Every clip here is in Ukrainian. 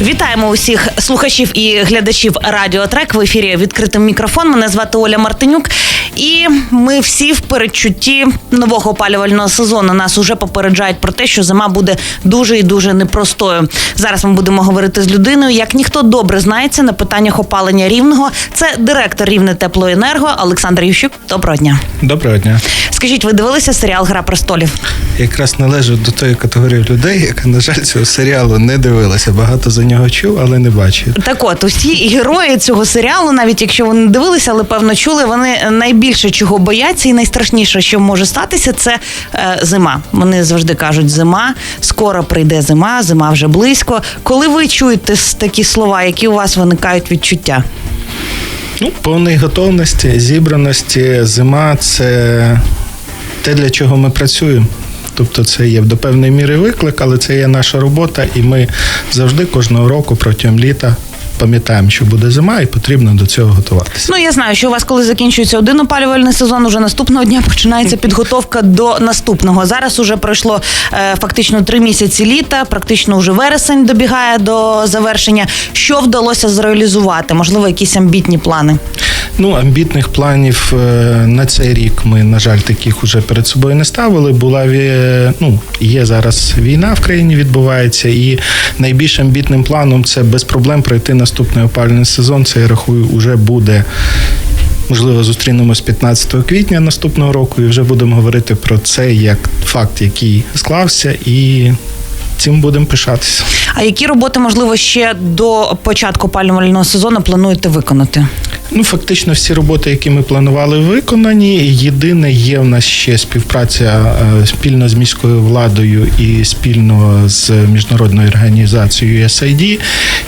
Вітаємо усіх слухачів і глядачів Радіотрек в ефірі відкритий мікрофон. Мене звати Оля Мартинюк. І ми всі в передчутті нового опалювального сезону. Нас уже попереджають про те, що зима буде дуже і дуже непростою. Зараз ми будемо говорити з людиною, як ніхто добре знається на питаннях опалення рівного. Це директор рівне теплоенерго Олександр Ющук. Доброго дня. Доброго дня. Скажіть, ви дивилися серіал Гра престолів? Якраз належу до тої категорії людей, яка, на жаль, цього серіалу не дивилася. Багато за нього чув, але не бачив. Так от, усі герої цього серіалу, навіть якщо вони не дивилися, але певно чули, вони найбільше чого бояться, і найстрашніше, що може статися, це е, зима. Вони завжди кажуть, зима, скоро прийде зима, зима вже близько. Коли ви чуєте такі слова, які у вас виникають відчуття? Ну, повної готовності, зібраності, зима це те, для чого ми працюємо. Тобто це є до певної міри виклик, але це є наша робота, і ми завжди кожного року протягом літа пам'ятаємо, що буде зима, і потрібно до цього готуватися. Ну я знаю, що у вас, коли закінчується один опалювальний сезон, уже наступного дня починається підготовка до наступного. Зараз уже пройшло е, фактично три місяці літа, практично вже вересень добігає до завершення. Що вдалося зреалізувати? Можливо, якісь амбітні плани? Ну, амбітних планів е, на цей рік ми, на жаль, таких уже перед собою не ставили. Була ві- ну, є зараз війна в країні відбувається, і найбільш амбітним планом це без проблем пройти наступний опалювальний сезон. Це я рахую, уже буде. Можливо, зустрінемось 15 квітня наступного року і вже будемо говорити про це як факт, який склався, і цим будемо пишатися. А які роботи, можливо, ще до початку опалювального сезону плануєте виконати? Ну, фактично, всі роботи, які ми планували, виконані. Єдине є в нас ще співпраця е, спільно з міською владою і спільно з міжнародною організацією USAID.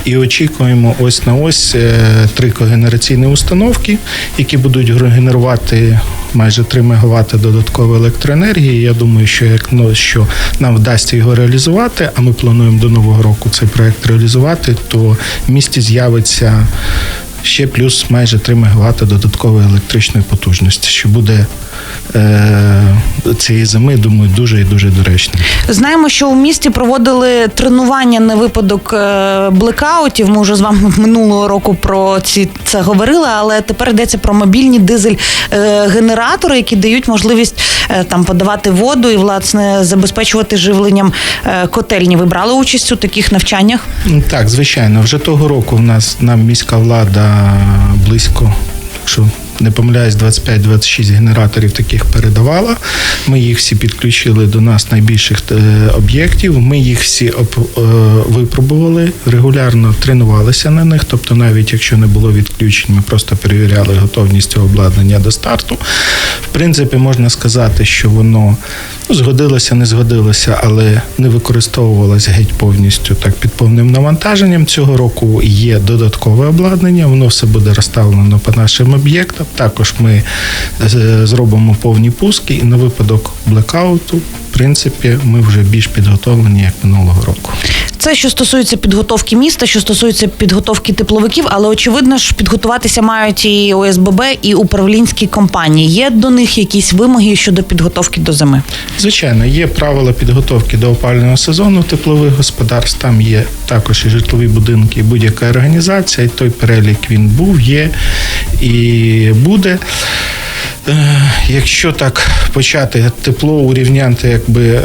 І очікуємо ось на ось е, три когенераційні установки, які будуть генерувати майже 3 МВт додаткової електроенергії. Я думаю, що як ну, що нам вдасться його реалізувати, а ми плануємо до нового року цей проект реалізувати, то в місті з'явиться ще плюс майже 3 МВт додаткової електричної потужності, що буде цієї зими, думаю, дуже і дуже доречним. Знаємо, що у місті проводили тренування на випадок е, блекаутів. Ми вже з вами минулого року про ці це говорили, але тепер йдеться про мобільні дизель-генератори, які дають можливість е, там подавати воду і власне забезпечувати живленням е, котельні. Ви брали участь у таких навчаннях? Так, звичайно, вже того року в нас нам міська влада близько, якщо не помиляюсь, 25-26 генераторів таких передавала. Ми їх всі підключили до нас найбільших е, об'єктів. Ми їх всі е, випробували, регулярно тренувалися на них. Тобто, навіть якщо не було відключень, ми просто перевіряли готовність цього обладнання до старту. В принципі, можна сказати, що воно згодилося, не згодилося, але не використовувалося геть повністю так під повним навантаженням. Цього року є додаткове обладнання, воно все буде розставлено по нашим об'єктам. Також ми е, зробимо повні пуски, і на випадок блекауту, в принципі, ми вже більш підготовлені як минулого року. Це що стосується підготовки міста, що стосується підготовки тепловиків, але очевидно ж підготуватися мають і ОСББ, і управлінські компанії. Є до них якісь вимоги щодо підготовки до зими? Звичайно, є правила підготовки до опалювального сезону теплових господарств. Там є також і житлові будинки, і будь-яка організація. І той перелік він був, є і буде. Е, Якщо так почати тепло урівняти, якби е,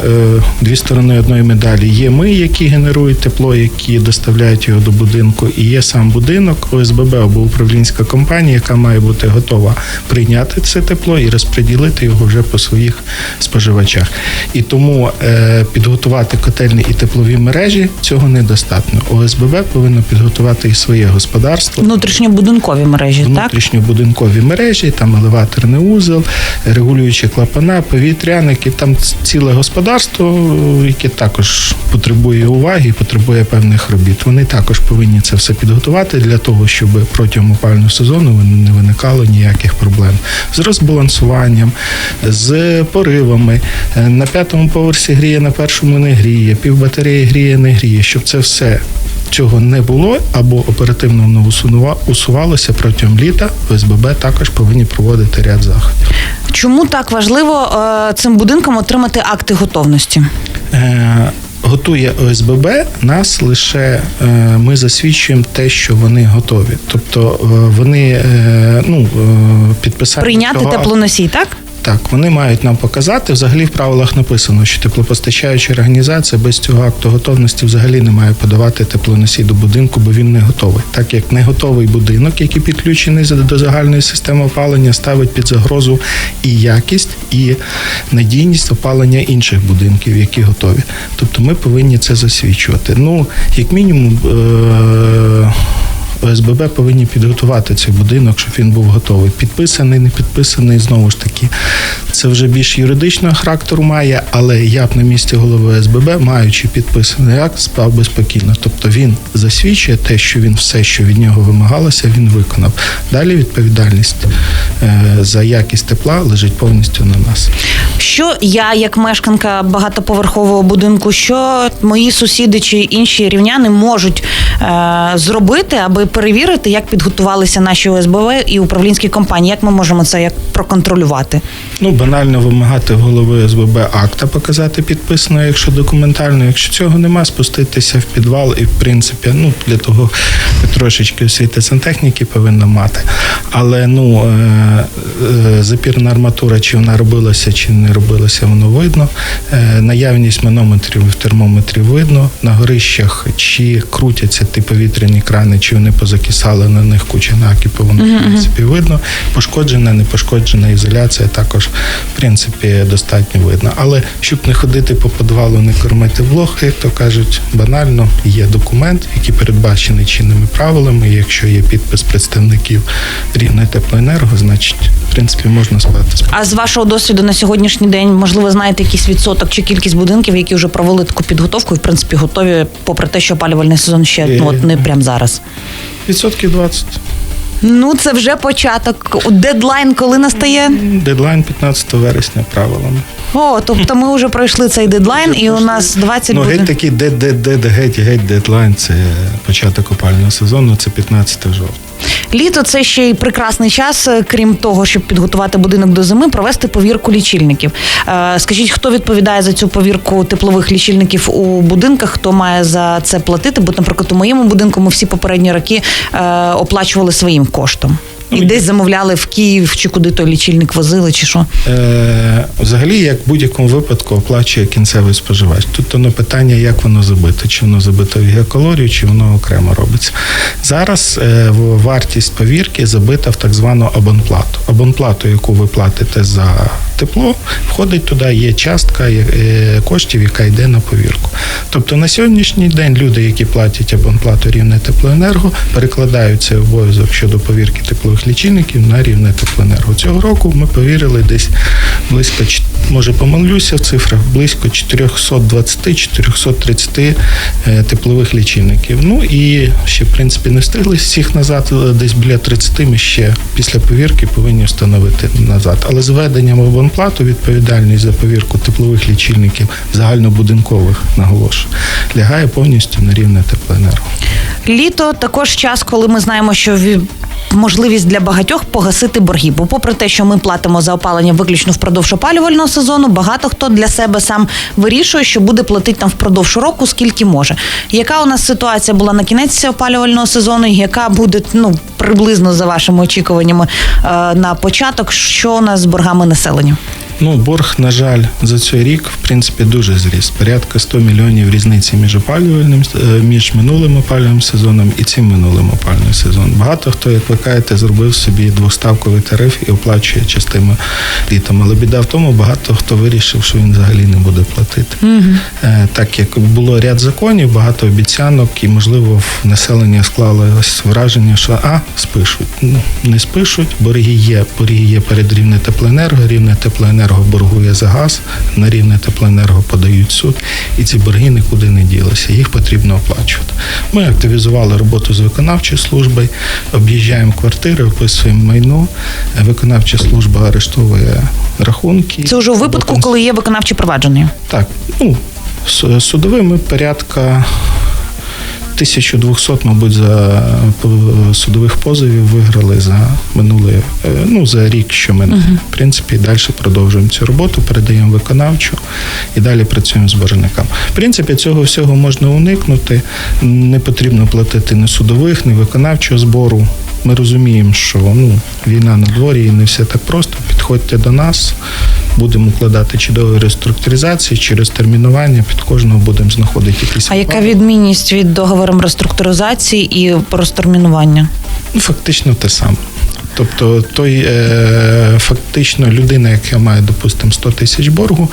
дві сторони одної медалі. Є ми, які генерують тепло, які доставляють його до будинку, і є сам будинок ОСББ або управлінська компанія, яка має бути готова прийняти це тепло і розподілити його вже по своїх споживачах. І тому е, підготувати котельні і теплові мережі цього недостатньо. ОСББ повинно підготувати і своє господарство Внутрішньобудинкові мережі, так? внутрішньобудинкові мережі, там елеваторний вузол, регулюючі клапана, повітряники, там ціле господарство, яке також потребує уваги потребує певних робіт. Вони також повинні це все підготувати для того, щоб протягом опального сезону не виникало ніяких проблем з розбалансуванням, з поривами. Е, На п'ятому поверсі гріє, на першому не гріє, півбатареї гріє, не гріє, щоб це все цього не було або оперативно воно усувалося протягом літа, ОСББ також повинні проводити ряд заходів. Чому так важливо е, цим будинкам отримати акти готовності? Е, Готує ОСББ нас лише е, ми засвідчуємо те, що вони готові. Тобто вони ну, підписали Прийняти теплоносій, так? Так, вони мають нам показати. Взагалі в правилах написано, що теплопостачаюча організація без цього акту готовності взагалі не має подавати теплоносій до будинку, бо він не готовий. Так як не готовий будинок, який підключений до загальної системи опалення, ставить під загрозу і якість, і надійність опалення інших будинків, які готові. Тобто ми повинні це засвідчувати. Ну, як мінімум. Е- ОСББ повинні підготувати цей будинок, щоб він був готовий. Підписаний, не підписаний, знову ж таки, це вже більш юридичного характеру має, але я б на місці голови ОСББ, маючи підписаний акт, спав би спокійно. Тобто він засвідчує те, що він все, що від нього вимагалося, він виконав. Далі відповідальність е, за якість тепла лежить повністю на нас. Що я, як мешканка багатоповерхового будинку, що мої сусіди чи інші рівняни можуть е, зробити, аби перевірити, як підготувалися наші ОСБВ і управлінські компанії? Як ми можемо це як проконтролювати? Ну, банально вимагати голови СББ акта показати підписано, якщо документально. Якщо цього нема, спуститися в підвал і, в принципі, ну для того трошечки освіти сантехніки повинна мати. Але ну е, е, запірна арматура, чи вона робилася, чи не робилася, воно видно. Е, Наявність манометрів і термометрів видно. На горищах чи крутяться ті повітряні крани, чи вони позакисали на них куча накипу, воно в принципі видно. Пошкоджена, не пошкоджена ізоляція також в принципі достатньо видно. Але щоб не ходити по підвалу, не кормити блох, як то кажуть, банально є документ, який передбачений чинними правилами. І Якщо є підпис представників рівної теплоенерго, значить в принципі можна спати. А з вашого досвіду на сьогоднішній день, можливо, знаєте якийсь відсоток чи кількість будинків, які вже провели таку підготовку і в принципі готові, попри те, що опалювальний сезон ще ну, от не прямо зараз. Відсотків 20. Ну це вже початок. Дедлайн коли настає? Дедлайн 15 вересня правилами. О, тобто ми вже пройшли цей дедлайн, і у нас 20 Ну, буде. геть такий де, де, де, де, геть, геть дедлайн. Це початок опального сезону, це 15 жовтня. Літо це ще й прекрасний час, е, крім того, щоб підготувати будинок до зими, провести повірку лічильників. Е, Скажіть, хто відповідає за цю повірку теплових лічильників у будинках? Хто має за це платити? Бо, наприклад, у моєму будинку ми всі попередні роки е, оплачували своїм коштом. І десь замовляли в Київ чи куди той лічильник возили, чи що. Е, взагалі, як в будь-якому випадку оплачує кінцевий споживач. Тут воно питання, як воно забито, чи воно забито в гігакалорію, чи воно окремо робиться. Зараз е, вартість повірки забита в так звану абонплату. Абонплату, яку ви платите за тепло, входить туди, є частка е, коштів, яка йде на повірку. Тобто на сьогоднішній день люди, які платять абонплату рівне теплоенерго, перекладають цей обов'язок щодо повірки теплових лічильників на рівне теплоенерго. Цього року ми повірили десь близько, може помилюся в цифрах, близько 420-430 е, теплових лічильників. Ну і ще, в принципі, не встигли всіх назад, е, десь біля 30 ми ще після повірки повинні встановити назад. Але з введенням абонплату відповідальність за повірку теплових лічильників загальнобудинкових, наголошую, лягає повністю на рівне теплоенерго. Літо також час, коли ми знаємо, що можливість для багатьох погасити борги. Бо, попри те, що ми платимо за опалення виключно впродовж опалювального сезону, багато хто для себе сам вирішує, що буде платити там впродовж року, скільки може. Яка у нас ситуація була на кінець опалювального сезону? Яка буде ну приблизно за вашими очікуваннями е, на початок? Що у нас з боргами населення? Ну, борг, на жаль, за цей рік, в принципі, дуже зріс. Порядка 100 мільйонів різниці між опалювальним е, між минулим опалювальним сезоном і цим минулим опалювальним сезоном. Багато хто, як ви кажете, зробив собі двоставковий тариф і оплачує частину літом. Але біда в тому, багато хто вирішив, що він взагалі не буде платити. Е, Так як було ряд законів, багато обіцянок, і можливо в населення склалось враження, що а спишуть. Ну не спишуть, борги є. Борги є перед рівне теплоенерго, рівне теплоенерго боргує за газ, на рівне теплоенерго подають суд, і ці борги нікуди не ділися. Їх потрібно оплачувати. Ми активізували роботу з виконавчою службою, об'їжджаємо квартири, описуємо майно. Виконавча служба арештовує рахунки. Це вже у випадку, коли є виконавче провадження. так, ну, судовими порядка 1200, мабуть, за е, судових позовів виграли за минулий, е, ну, за рік, що ми, в принципі, далі продовжуємо цю роботу, передаємо виконавчу і далі працюємо з боржниками. В принципі, цього всього можна уникнути. Не потрібно платити ні судових, ні виконавчого збору. Ми розуміємо, що ну, війна на дворі і не все так просто. Підходьте до нас, будемо укладати чи договір реструктуризації, чи розтермінування. Під кожного будемо знаходити якісь А яка відмінність від договору реструктуризації і розтермінування? Ну, фактично те саме. Тобто, той е, фактично людина, яка має, допустимо, 100 тисяч боргу,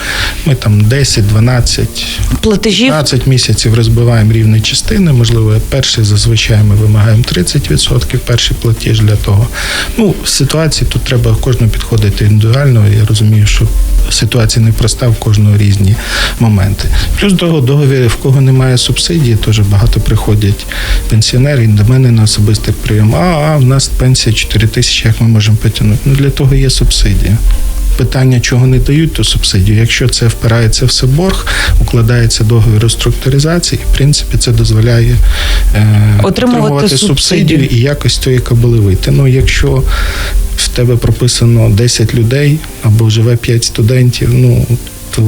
ми там 10, 12, Платежів 15 місяців розбиваємо рівні частини. Можливо, перший зазвичай ми вимагаємо 30% перший платіж для того. Ну, в ситуації тут треба кожного підходити індивідуально. Я розумію, що ситуація непроста, в кожного різні моменти. Плюс до договір, в кого немає субсидії, теж багато приходять пенсіонери і до мене на особистий прийом. А, а в нас пенсія 4 тисячі, як ми можемо потягнути? Ну для того є субсидія. Питання, чого не дають, то субсидію. Якщо це впирається все в борг, укладається договір реструктуризації, в принципі, це дозволяє е, Отримувати субсидію субсидію. і якось тої кабели вийти. Ну, якщо в тебе прописано 10 людей або живе 5 студентів, ну то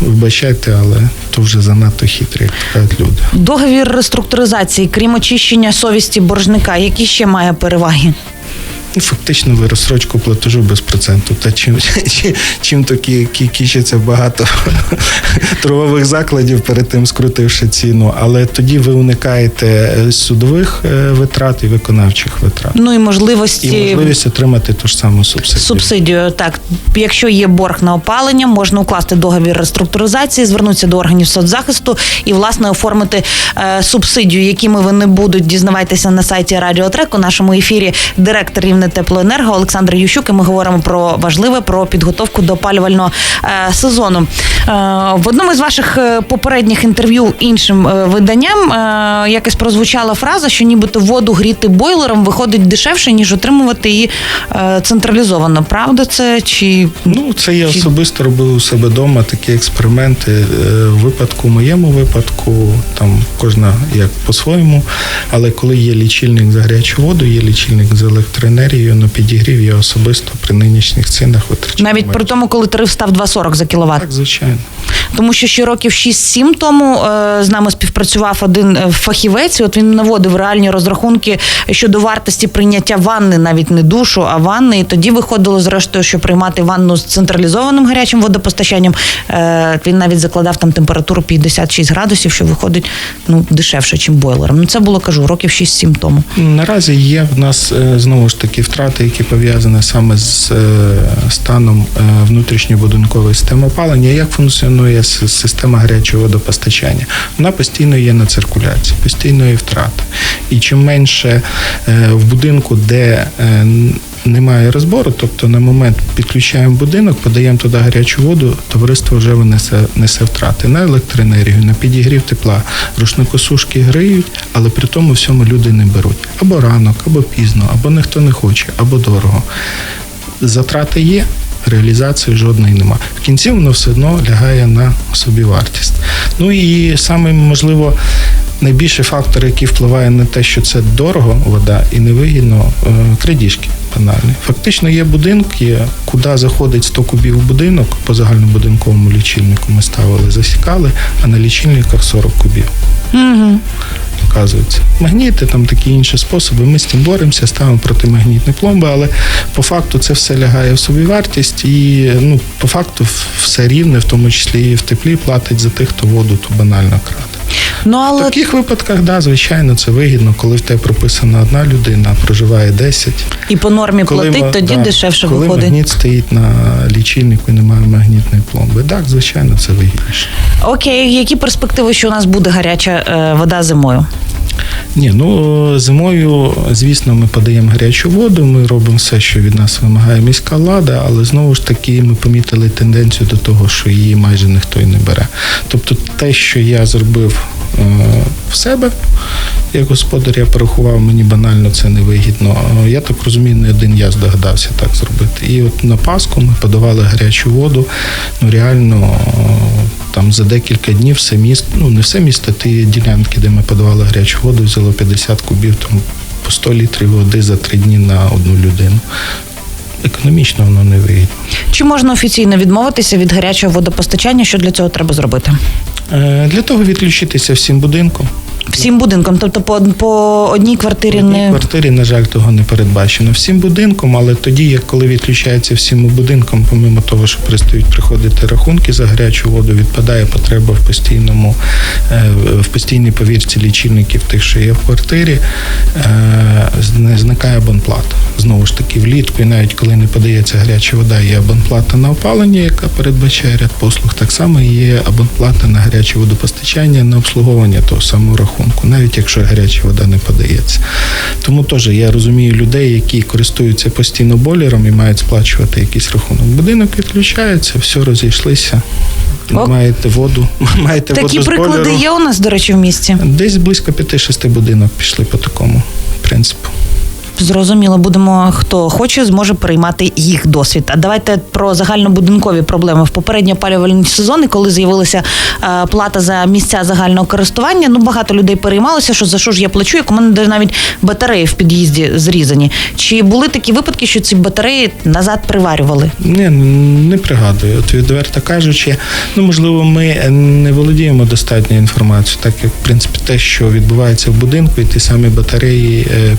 вибачайте, але то вже занадто хитрі, як кажуть люди. договір реструктуризації, крім очищення совісті боржника, які ще має переваги? Ну, фактично ви розсрочку платежу без проценту. Та чим, чим, чим кі- кічиться багато торгових закладів перед тим скрутивши ціну, але тоді ви уникаєте е, судових е, витрат і виконавчих витрат. Ну і можливості І можливість отримати ту ж саму субсидію. Субсидію, так. Якщо є борг на опалення, можна укласти договір реструктуризації, звернутися до органів соцзахисту і, власне, оформити е, субсидію, якими вони будуть. Дізнавайтеся на сайті Радіо Трек. У нашому ефірі директор Рівне Теплоенерго Олександр Ющук. І ми говоримо про важливе про підготовку до опалювального е, сезону. Е, в одному із ваших е, попередніх інтерв'ю іншим е, виданням е, якось прозвучала фраза, що нібито воду гріти бойлером виходить дешевше, ніж отримувати її е, централізовано. Правда це чи Ну, це я Чи- особисто робив у себе вдома такі експерименти. Е, В випадку, моєму випадку, там кожна як по-своєму. Але коли є лічильник за гарячу воду, є лічильник з електроенергією, на підігрів я особисто при нинішніх цінах витрачаю. навіть при тому, коли тариф став 2,40 за кіловат? Так, звичайно. Тому що ще років 6-7 тому е, з нами співпрацював один е, фахівець. і От він наводив реальні розрахунки щодо вартості прийняття ванни, навіть не душу, а ванни. І тоді виходило зрештою, що приймати ванну з централізованим гарячим водопостачанням. Е, він навіть закладав там температуру 56 градусів, що виходить ну дешевше, ніж бойлером. Ну це було кажу років 6-7 тому. Наразі є в нас знову ж таки втрати, які пов'язані саме з е, станом е, внутрішньобудинкової системи опалення. Як функціонує система гарячого водопостачання? Вона постійно є на циркуляції, постійно є втрата. І чим менше е, в будинку, де немає розбору, тобто на момент підключаємо будинок, подаємо туди гарячу воду, товариство вже несе, несе втрати на електроенергію, на підігрів тепла, рушникосушки гриють, але при тому всьому люди не беруть. Або ранок, або пізно, або ніхто не хоче, або дорого. Затрати є, реалізації жодної нема. В кінці воно все одно лягає на собівартість. Ну і саме можливо. Найбільший фактор, який впливає на те, що це дорого вода і невигідно, е, крадіжки банальні. Фактично є будинки, куди заходить 100 кубів будинок, по загальнобудинковому лічильнику ми ставили, засікали, а на лічильниках 40 кубів. Угу. Оказується. Магніти, там такі інші способи. Ми з цим боремося, ставимо протимагнітні пломби, але по факту це все лягає в собівартість і ну, по факту все рівне, в тому числі і в теплі, платить за тих, хто воду ту банально краде. Ну але В таких випадках, да, звичайно, це вигідно, коли в тебе прописана одна людина, проживає 10. і по нормі платить, ма- тоді да, дешевше коли виходить. магніт стоїть на лічильнику і немає магнітної пломби. Так, звичайно, це вигідніше. Окей, які перспективи, що у нас буде гаряча е, вода зимою? Ні, ну зимою, звісно, ми подаємо гарячу воду, ми робимо все, що від нас вимагає міська влада, але знову ж таки ми помітили тенденцію до того, що її майже ніхто і не бере. Тобто те, що я зробив е, в себе, як господар, я порахував, мені банально це невигідно. Е, Я так розумію, не один я здогадався так зробити. І от на Пасху ми подавали гарячу воду, ну реально. е, там за декілька днів все місто, ну не все місто, ті ділянки, де ми подавали гарячу воду, взяло 50 кубів, там по 100 літрів води за три дні на одну людину. Економічно воно не вигідно. Чи можна офіційно відмовитися від гарячого водопостачання? Що для цього треба зробити? Е, Для того відключитися всім будинком. Всім будинкам, тобто по, по одній квартирі В одній не квартирі, на жаль, того не передбачено. Всім будинком, але тоді, як коли відключається всім будинком, помимо того, що перестають приходити рахунки за гарячу воду, відпадає потреба в постійному е, в постійній повірці лічильників тих, що є в квартирі, е, зникає абонплата. Знову ж таки, влітку, і навіть коли не подається гаряча вода, є абонплата на опалення, яка передбачає ряд послуг. Так само є абонплата на гаряче водопостачання на обслуговування того самого рахунку, навіть якщо гаряча вода не подається. Тому теж я розумію людей, які користуються постійно бойлером і мають сплачувати якийсь рахунок. Будинок відключається, все розійшлися. О. Маєте воду, маєте такі воду з приклади бойлеру. є у нас, до речі, в місті. Десь близько 5-6 будинок пішли по такому принципу. Зрозуміло, будемо хто хоче, зможе переймати їх досвід. А давайте про загальнобудинкові проблеми в попередні опалювальні сезони, коли з'явилася е, плата за місця загального користування. Ну багато людей переймалося, що за що ж я плачу, як у мене навіть батареї в під'їзді зрізані. Чи були такі випадки, що ці батареї назад приварювали? Ні, не пригадую. От відверто кажучи, ну можливо, ми не володіємо достатньою інформацією, так як в принципі те, що відбувається в будинку, і ті самі батареї е,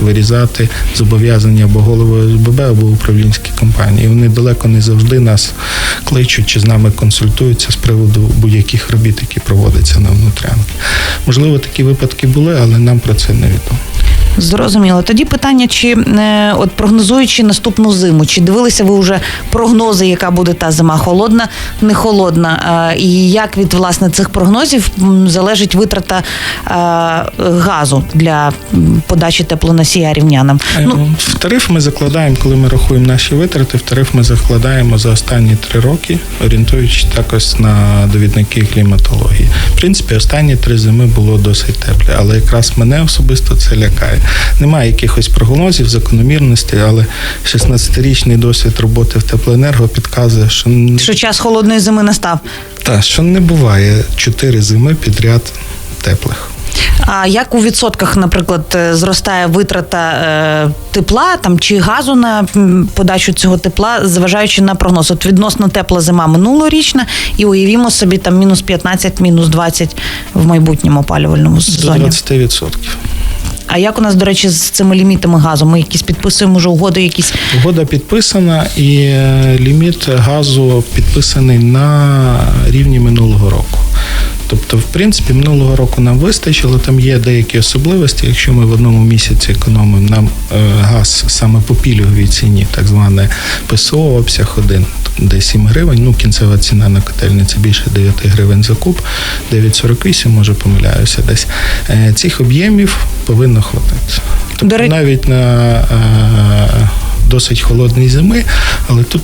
вирізати зобов'язання або голови ОСББ, або управлінські компанії. Вони далеко не завжди нас кличуть чи з нами консультуються з приводу будь-яких робіт, які проводяться на внутрянки. Можливо, такі випадки були, але нам про це не відомо. Зрозуміло. Тоді питання, чи е, от прогнозуючи наступну зиму, чи дивилися ви вже прогнози, яка буде та зима, холодна, не холодна? Е, і як від власне цих прогнозів залежить витрата е, газу для подачі теплоносія рівнянам? Ну, в тариф ми закладаємо, коли ми рахуємо наші витрати, в тариф ми закладаємо за останні три роки, орієнтуючись також на довідники кліматології. В принципі, останні три зими було досить тепле, але якраз мене особисто це лякає. Немає якихось прогнозів, закономірностей, але 16-річний досвід роботи в теплоенерго підказує, що, що час холодної зими настав. та, що не буває чотири зими підряд теплих. А як у відсотках, наприклад, е, зростає витрата е, тепла там чи газу на подачу цього тепла, зважаючи на прогноз? От відносно тепла зима минулорічна, і уявімо собі там мінус 15, мінус 20 в майбутньому опалювальному До сезоні. 20%. А як у нас, до речі, з цими лімітами газу? Ми якісь підписуємо вже угоди, якісь Угода підписана, і е, ліміт газу підписаний на рівні минулого року. Тобто, в принципі, минулого року нам вистачило. Там є деякі особливості. Якщо ми в одному місяці економимо нам е, газ саме по пільговій ціні, так зване ПСО, обсяг 1, де 7 гривень. Ну, кінцева ціна на котельниці більше 9 гривень за куб, 9,48, може помиляюся десь. Е, Цих об'ємів повинно хватити. Тобто навіть на е, досить холодній зими, але тут.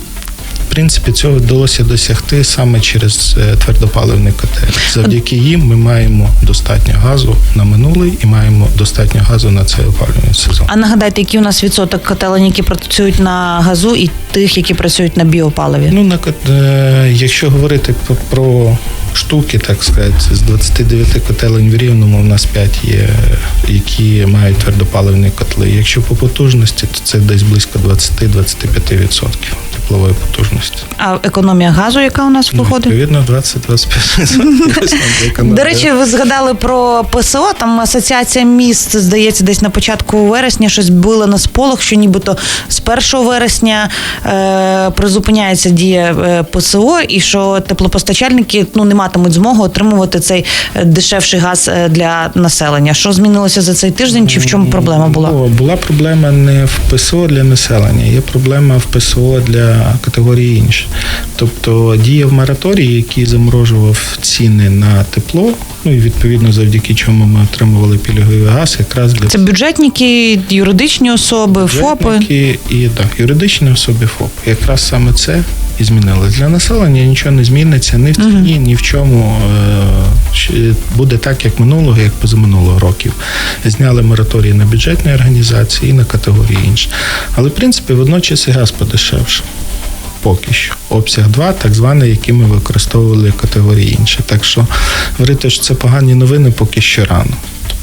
Принципі, цього вдалося досягти саме через е, твердопаливний котел. Завдяки їм ми маємо достатньо газу на минулий і маємо достатньо газу на цей опалювальний сезон. а нагадайте, який у нас відсоток котелень, які працюють на газу, і тих, які працюють на біопаливі? Ну, на, кот- е, якщо говорити про, про штуки, так сказати, з 29 котелень в рівному у нас 5 є, які мають твердопаливні котли. Якщо по потужності, то це десь близько 20-25% теплової потужності. А економія газу, яка у нас виходить? Відповідно, 20-25%. До речі, ви згадали про ПСО. Там асоціація міст, здається, десь на початку вересня щось було на сполох, що нібито з 1 вересня е, призупиняється дія е, ПСО, і що теплопостачальники ну не матимуть змоги отримувати цей е, дешевший газ е, для населення. Що змінилося за цей тиждень? Чи в чому проблема була? Була проблема не в ПСО для населення, є проблема в ПСО для категорії інші. Тобто діяв мораторій, який заморожував ціни на тепло, ну і відповідно завдяки чому ми отримували пільговий газ, якраз для Це бюджетники, юридичні особи, ФОПи. бюджетники і так, юридичні особи ФОП. Якраз саме це і змінилось. Для населення нічого не зміниться ні в ціні, ні в чому. Е, Буде так, як минулого, як позаминулого років. Зняли мораторій на бюджетні організації і на категорії інші. Але в принципі водночас і газ подешевше. поки що. Обсяг 2, так званий, який ми використовували категорії інші. Так що говорити, що це погані новини, поки що рано.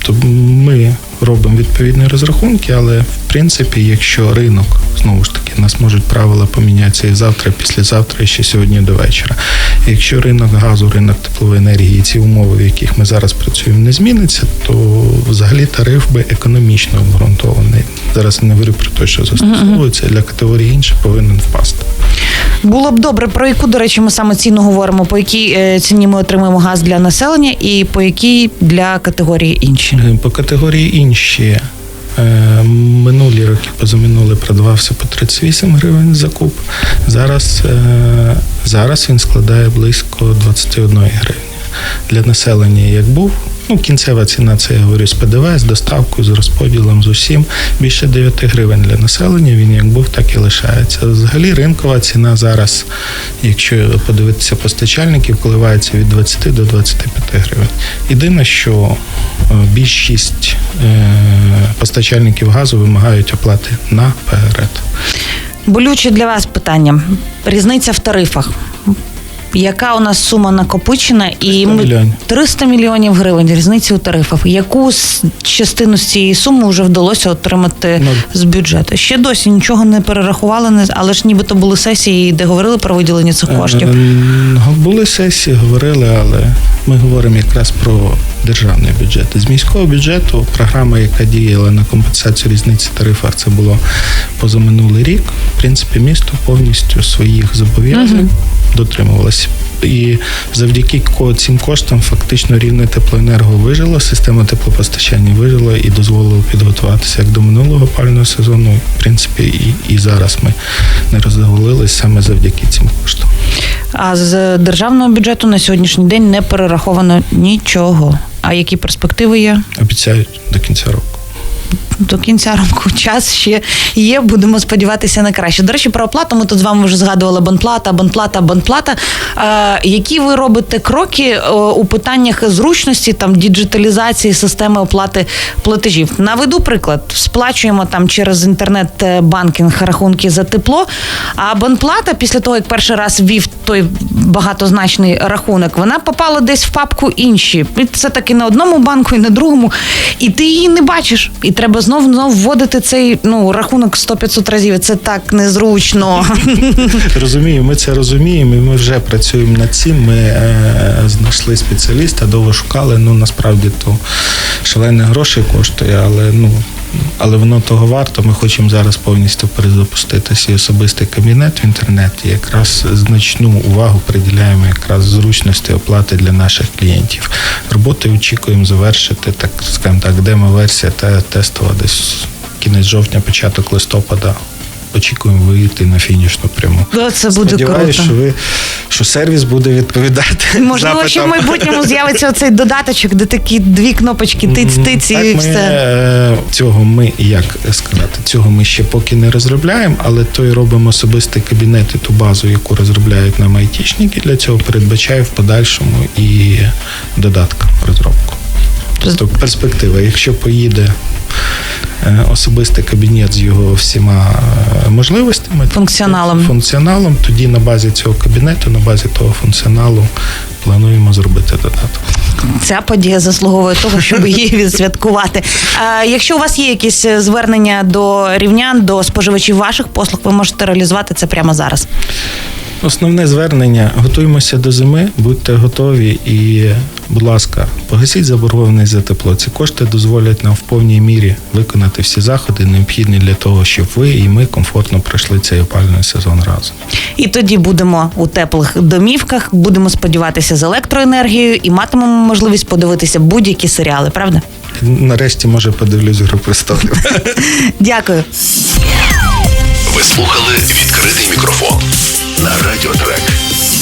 Тобто ми робимо відповідні розрахунки, але в принципі, якщо ринок знову ж таки, нас можуть правила помінятися і завтра, і післязавтра, і ще сьогодні до вечора. Якщо ринок газу, ринок теплової енергії, ці умови, в яких ми зараз працюємо, не зміниться, то взагалі тариф би економічно обґрунтований. Зараз не говорю про те, що застосовується для категорії інші, повинен впасти. Було б добре, про яку, до речі, ми саме ціну говоримо, по якій е, ціні ми отримуємо газ для населення і по якій для категорії інші. Е, По категорії інші е, минулі роки позаминули продавався по 38 гривень за куб. Зараз, зараз він складає близько 21 гривні. Для населення як був. Ну, кінцева ціна, це я говорю з ПДВ, з доставкою, з розподілом, з усім. Більше 9 гривень для населення. Він як був, так і лишається. Взагалі ринкова ціна зараз, якщо подивитися постачальників, коливається від 20 до 25 гривень. Єдине, що е, більшість е, постачальників газу вимагають оплати наперед. Болюче для вас питання. Різниця в тарифах. Яка у нас сума накопичена? І 300 ми мільйонів. 300 мільйонів гривень різниці у тарифах. Яку частину з цієї суми вже вдалося отримати Нуль. з бюджету? Ще досі нічого не перерахували, не- але ж нібито були сесії, де говорили про виділення цих коштів. Е, Були сесії, говорили, але ми говоримо якраз про державний бюджет. З міського бюджету програма, яка діяла на компенсацію різниці тарифах, це було позаминулий рік. В принципі, місто повністю своїх зобов'язань дотримувалося. І завдяки цим коштам фактично рівне теплоенерго вижило, система теплопостачання вижила і дозволило підготуватися як до минулого опалювального сезону. В принципі, і, і зараз ми не розвалились саме завдяки цим коштам. А з державного бюджету на сьогоднішній день не перераховано нічого. А які перспективи є? Обіцяють до кінця року. До кінця року час ще є. Будемо сподіватися на краще. До речі, про оплату ми тут з вами вже згадували бонплата, бонплата, бонплата. Е, які ви робите кроки е, у питаннях зручності там діджиталізації системи оплати платежів? Наведу приклад: сплачуємо там через інтернет-банкінг рахунки за тепло. А бонплата, після того як перший раз ввів той багатозначний рахунок, вона попала десь в папку інші. Це таки на одному банку і на другому. І ти її не бачиш. І треба знов знов вводити цей ну рахунок 100-500 разів. Це так незручно. Розумію, ми це розуміємо, і ми вже працюємо над цим. Ми е, знайшли спеціаліста, довго шукали. Ну насправді то шалені гроші коштує, але ну. Але воно того варто. Ми хочемо зараз повністю перезапустити свій особистий кабінет в інтернеті. Якраз значну увагу приділяємо якраз зручності оплати для наших клієнтів. Роботи очікуємо завершити, так скажімо так, демо-версія та тестова десь кінець жовтня, початок листопада. Очікуємо вийти на фінішну пряму. Ну, Це буде Сподіваюсь, круто. що ви що сервіс буде відповідати. Можливо, ще в запитам. майбутньому з'явиться оцей додаточок, де такі дві кнопочки тиць-тиць Так, і ми, все. е, цього ми як сказати, цього ми ще поки не розробляємо, але то й робимо особистий кабінет і ту базу, яку розробляють нам айтішники. Для цього передбачає в подальшому і додатка розробку. Тобто перспектива, якщо поїде е, особистий кабінет з його всіма е, можливостями, Функціоналом. функціоналом, тоді на базі цього кабінету, на базі того функціоналу плануємо зробити додаток. Ця подія заслуговує того, щоб її відсвяткувати. А якщо у вас є якісь е, звернення до рівнян, до споживачів ваших послуг, ви можете реалізувати це прямо зараз. Основне звернення: готуємося до зими, будьте готові і, будь ласка, погасіть заборгованість за тепло. Ці кошти дозволять нам в повній мірі виконати всі заходи, необхідні для того, щоб ви і ми комфортно пройшли цей опалювальний сезон разом. І тоді будемо у теплих домівках, будемо сподіватися з електроенергією і матимемо можливість подивитися будь-які серіали, правда? Нарешті, може, подивлюсь гру престолів. Дякую. Ви слухали відкритий мікрофон на радиотрек.